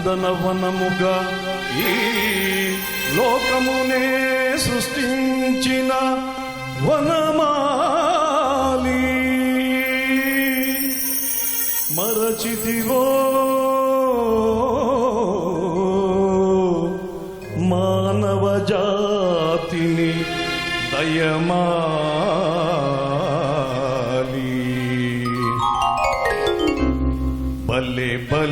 నందనవనముగా ఈ లోకమునే సృష్టించిన వనమాలి. మరచితివో మానవ జాతిని దయమా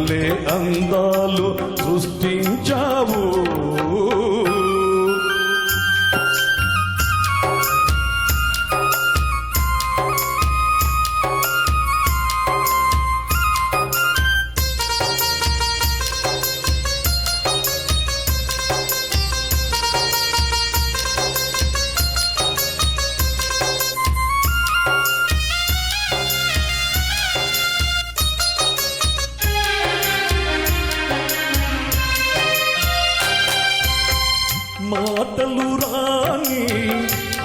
వల్లే అందాలు సృష్టించా మాటలు రాని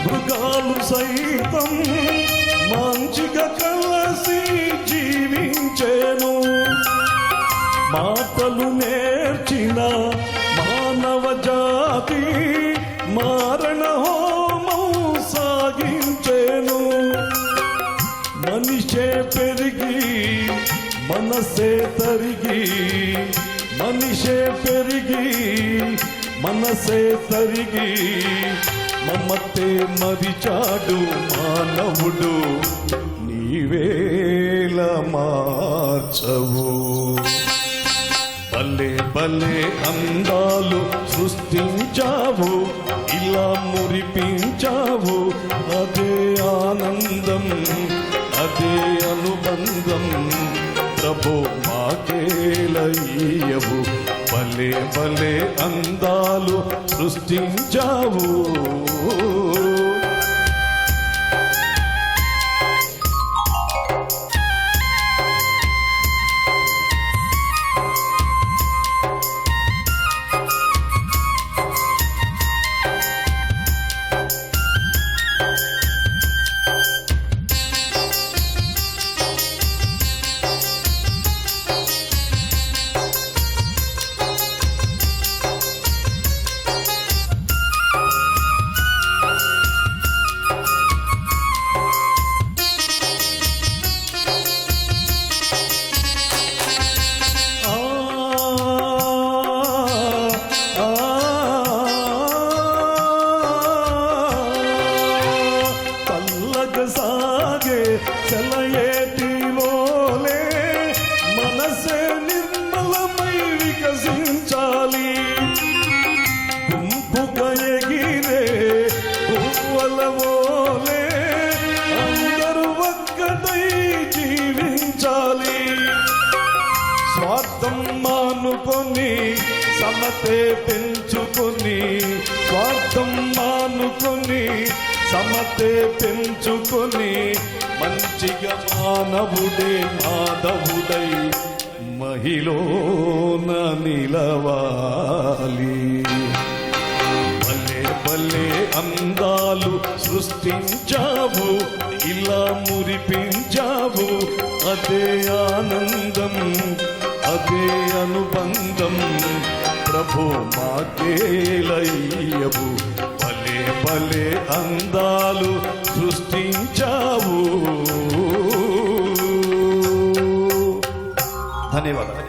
మృగాలు సైతం మంచిగా కలసి జీవించేను. మాటలు నేర్చిన మానవ జాతి మారణ హోమం సాగించేను. మనిషే పెరిగి మనసే తరిగి మనిషే పెరిగి మనసే తరిగి మమ్మతే మరిచాడు మానవుడు. నీవేల మార్చవు. భలే భలే అందాలు సృష్టించావు ఇలా మురిపించావు. అదే ఆనందం అదే అనుబంధం ప్రభు మాకేలయ్యవు. భలే భలే అందాలు సృష్టించావు. పువ్వలవోలే అందరూ ఒక్కటై జీవించాలి. స్వార్థం మానుకొని సమతే పెంచుకొని స్వార్థం మానుకొని సమతే పెంచుకొని మంచిగా మానవుడే మాధవుడై మహిళన నిలవాలి. భలే భలే అందా సృష్టించావు ఇలా మురిపించావు. అదే ఆనందం అదే అనుబంధం. ప్రభు మాకేలయ్యవు పలే పలే అందాలు సృష్టించావు. ధన్యవాదాలు.